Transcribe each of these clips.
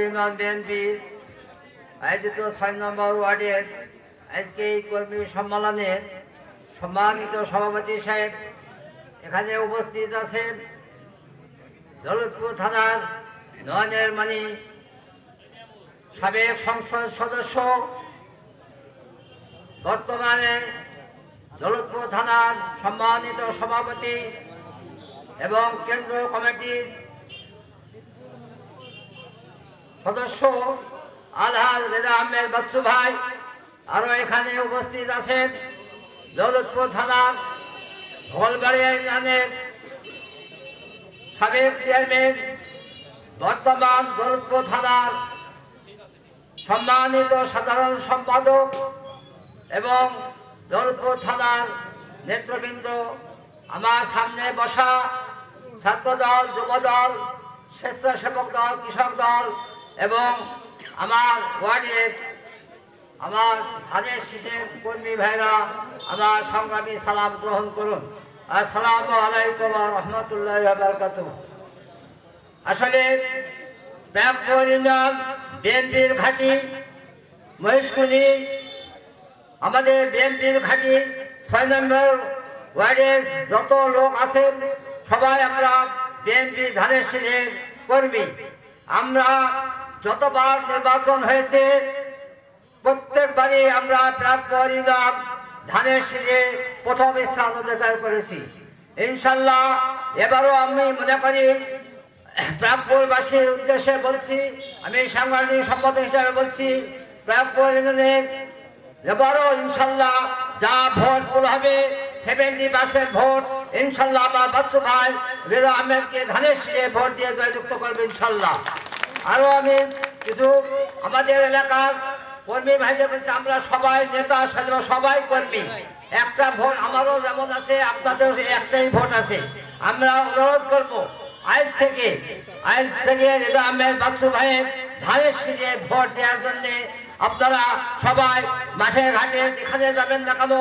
Union বিএনপির আয়োজিত ছয় নম্বর ওয়ার্ডের আজকে এই কর্মী সম্মেলনের সম্মানিত সভাপতি সাহেব এখানে উপস্থিত আছেন। দৌলতপুর থানার নয়নের মানি, সাবেক সংসদ সদস্য বর্তমানে দৌলতপুর থানার সম্মানিত সভাপতি এবং কেন্দ্র কমিটির সদস্য আলহাজ রেজা আহমেদ বাচ্চু ভাই, আরও এখানে উপস্থিত আছেন দৌলতপুর থানার ভোলবাড়ি ইউনিয়নের সাবেক চেয়ারম্যান, বর্তমান দৌলতপুর থানার সম্মানিত সাধারণ সম্পাদক এবং দৌলতপুর থানার নেতৃবৃন্দ। আমার সামনে বসা ছাত্রদল, যুবদল, স্বেচ্ছাসেবক দল, কৃষক দল এবং আমার ওয়ার্ডের, আমার ধানের শীতের কর্মী ভাইরা আমার সংগ্রামী সালাম গ্রহণ করুন। আসসালামু আলাইকুম রহমতুল্লাহ বারকাত আসলে ব্যাপক ইউনিয়ন বিএনপির ঘাঁটি, মহেশকুনি, আমাদের বিএনপির ঘাঁটি, ছয় নম্বর ওয়ার্ডের যত লোক আছেন, সবাই আমরা বিএনপি ধানের শীষের কর্মী। আমরা যতবার নির্বাচন হয়েছে, প্রত্যেকবারই আমরা প্রাপ্য ধানের শীষে প্রথম স্থান অধিকার করেছি। ইনশাল্লাহ এবারও আমি মনে করি প্রাগপুরবাসীর উদ্দেশ্যে বলছি, আমি সাংবাদিক সম্পাদক হিসাবে বলছি প্রাগপুর ইউনিয়নের এবারও ইনশাল্লাহ যা ভোট পুরো হবে সেভেন্টি পার্সেন্ট ভোট, ইনশাল্লাহ আমার বাচ্চু ভাই রেজা আহমেদকে ধানের শীষে ভোট দিয়ে জয়যুক্ত করবে ইনশাল্লাহ। আরও আমি কিছু আমাদের এলাকার কর্মী ভাইদের আমরা সবাই, নেতা সবাই কর্মী। একটা ভোট আমারও যেমন আছে আপনাদের একটাই ভোট আছে। আমরা অনুরোধ করব, আজ থেকে আজ থেকে রেজা আহমেদ বাচ্চু ভাইয়ের ধানের শীষে ভোট দেওয়ার জন্যে আপনারা সবাই মাঠে, ঘাটে, যেখানে যাবেন না কেন,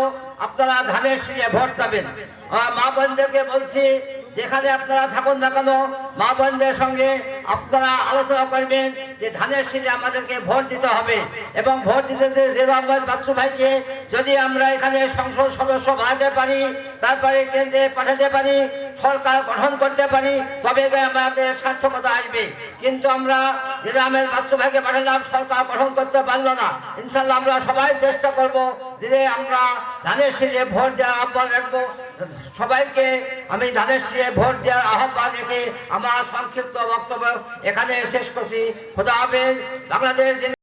আপনারা ধানের শীষে ভোট যাবেন মা বোনদেরকে বলছি, যেখানে আপনারা থাকুন না কেন মা বোনদের সঙ্গে আপনারা আলোচনা করবেন যে ধানের শীষে আমাদেরকে ভোট দিতে হবে এবং ভোট দিতে দিতে বাচ্চু ভাইকে যদি আমরা এখানে সংসদ সদস্য বানাতে পারি, তারপরে কেন্দ্রে পাঠাতে পারি, সরকার গঠন করতে পারি, তবে আমাদের সার্থকতা আসবে। কিন্তু আমরা রেজা মাতৃভাগে পাঠালাম, সরকার গঠন করতে পারল না। ইনশাল্লাহ আমরা সবাই চেষ্টা করব যে আমরা ধানের শীষে ভোট দেওয়ার আহ্বান রাখব। সবাইকে আমি ধানের শীষে ভোট দেওয়ার আহ্বান রেখে আমার সংক্ষিপ্ত বক্তব্য এখানে শেষ করছি। খোদা হাফেজ। বাংলাদেশ